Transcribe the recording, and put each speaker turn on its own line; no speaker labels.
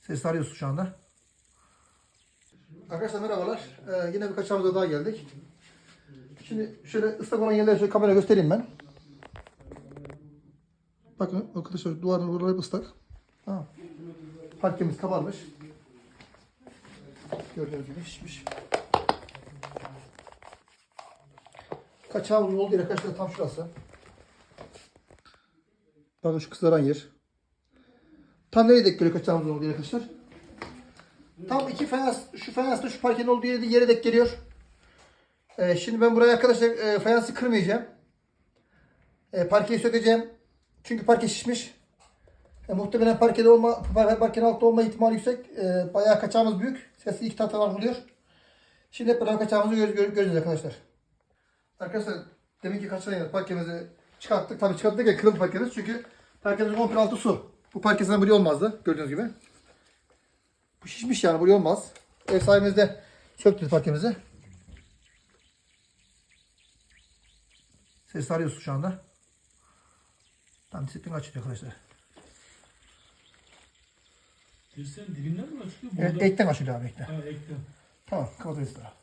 Sesli arıyorsun şu anda. Arkadaşlar merhabalar. Ee, yine birkaç hamza daha geldik. Şimdi şöyle ıslak olan yerleri şöyle kamera göstereyim ben. Bakın arkadaşlar duvarın buraları ıslak. Tamam. Parkemiz kabarmış. Gördüğünüz gibi şişmiş. Kaçağımız oldu yere arkadaşlar tam şurası. Bakın şu kızaran yer. Tam nereye denk geliyor kaçağımız oldu yere arkadaşlar? Tam iki fayans, şu fayansla şu parkenin olduğu yere, yere denk geliyor. Ee, şimdi ben buraya arkadaşlar e, fayansı kırmayacağım. E, parkeyi sökeceğim. Çünkü parke şişmiş. E, muhtemelen parkede olma, par- parkenin altta olma ihtimali yüksek. E, bayağı kaçağımız büyük. Sesli iki tahtalar buluyor. Şimdi hep beraber kaçağımızı gör, gör- göreceğiz arkadaşlar. Arkadaşlar deminki kaçağıyla parkemizi çıkarttık. Tabii çıkarttık ya kırıldı parkemiz. Çünkü parkemizin komple altı su. Bu parkesinden buraya olmazdı. Gördüğünüz gibi. Bu şişmiş yani buraya olmaz. Ev sahibimiz de söktü parkemizi. Ses arıyorsun şu anda. Tam disiplin açılıyor arkadaşlar.
Dirseğin dibinden mi açılıyor?
Evet, ekten açılıyor abi ekten.
Ha ekten.
Tamam kapatıyoruz daha.